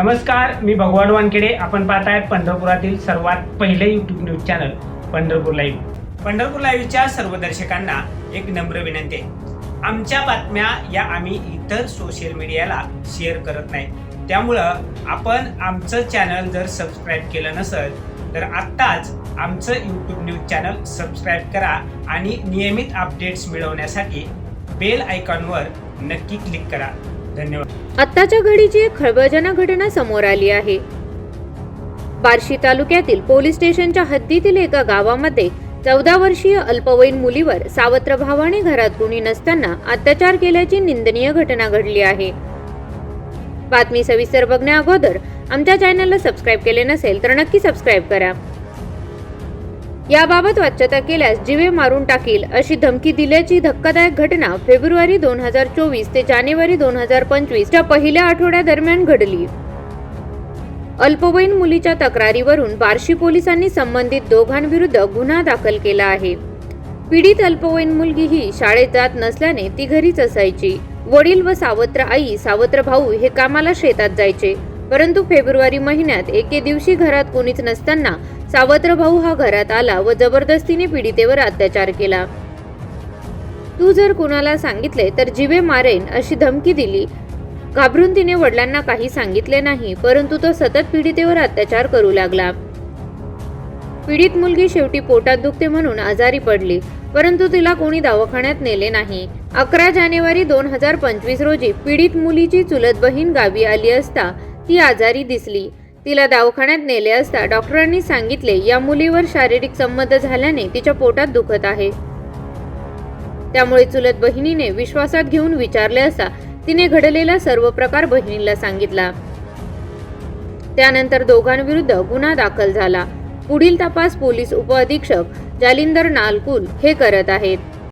नमस्कार मी भगवान वानखेडे. आपण पाहत आहे पंढरपुरातील सर्वात पहिले YouTube news channel Pandharpur live Pandharpur लाईव्हच्या सर्व दर्शकांना एक नम्र विनंती आहे. आमच्या बातम्या या आम्ही इतर सोशल मीडियाला शेअर करत नाही. त्यामुळं आपण आमचं चॅनल जर सबस्क्राईब केलं नसेल तर आत्ताच आमचं यूट्यूब न्यूज चॅनल सबस्क्राईब करा आणि नियमित अपडेट्स मिळवण्यासाठी बेल आयकॉनवर नक्की क्लिक करा. धन्यवाद. आत्ताच्या घडीची एक खळबळजनक घटना समोर आली आहे. बार्शी तालुक्यातील पोलीस स्टेशनच्या हद्दीतील एका गावामध्ये चौदा वर्षीय अल्पवयीन मुलीवर सावत्र भावाने घरात कुणी नसताना अत्याचार केल्याची निंदनीय घटना घडली आहे. बातमी सविस्तर बघण्या अगोदर आमच्या चॅनलला सबस्क्राईब केले नसेल तर नक्की सबस्क्राईब करा. याबाबत वाच्यता केल्यास जीवे मारून टाकील अशी धमकी दिल्याची धक्कादायक घटना फेब्रुवारी दोन हजार चोवीस ते जानेवारी दोन हजार पंचवीस च्या पहिल्या आठवड्यादरम्यान घडली. अल्पवयीन मुलीच्या तक्रारीवरून बार्शी पोलिसांनी संबंधित दोघांविरुद्ध गुन्हा दाखल केला आहे. पीडित अल्पवयीन मुलगी ही शाळेत जात नसल्याने ती घरीच असायची. वडील व सावत्र आई सावत्र भाऊ हे कामाला शेतात जायचे. परंतु फेब्रुवारी महिन्यात एके दिवशी घरात कोणीच नसताना सावत्र भाऊ हा घरात आला व जबरदस्तीने पीडितेवर अत्याचार केला. तू जर कुणाला सांगितले तर जीवे मारेन अशी धमकी दिली. घाबरून तिने वडिलांना काही सांगितले नाही परंतु तो सतत पीडितेवर अत्याचार करू लागला. पीडित मुलगी शेवटी पोटात दुखते म्हणून आजारी पडली परंतु तिला कोणी दवाखान्यात नेले नाही. अकरा जानेवारी दोन हजार पंचवीस रोजी पीडित मुलीची चुलत बहीण गावी आली असता ती आजारी दिसली. तिला दवाखान्यात नेले असता डॉक्टरांनी सांगितले या मुलीवर शारीरिक संबंध झाल्याने तिच्या पोटात दुखत आहे. त्यामुळे चुलत बहिणीने विश्वासात घेऊन विचारले असता तिने घडलेला सर्व प्रकार बहिणीला सांगितला. त्यानंतर दोघांविरुद्ध गुन्हा दाखल झाला. पुढील तपास पोलीस उपअधीक्षक जालिंदर नालकुल हे करत आहेत.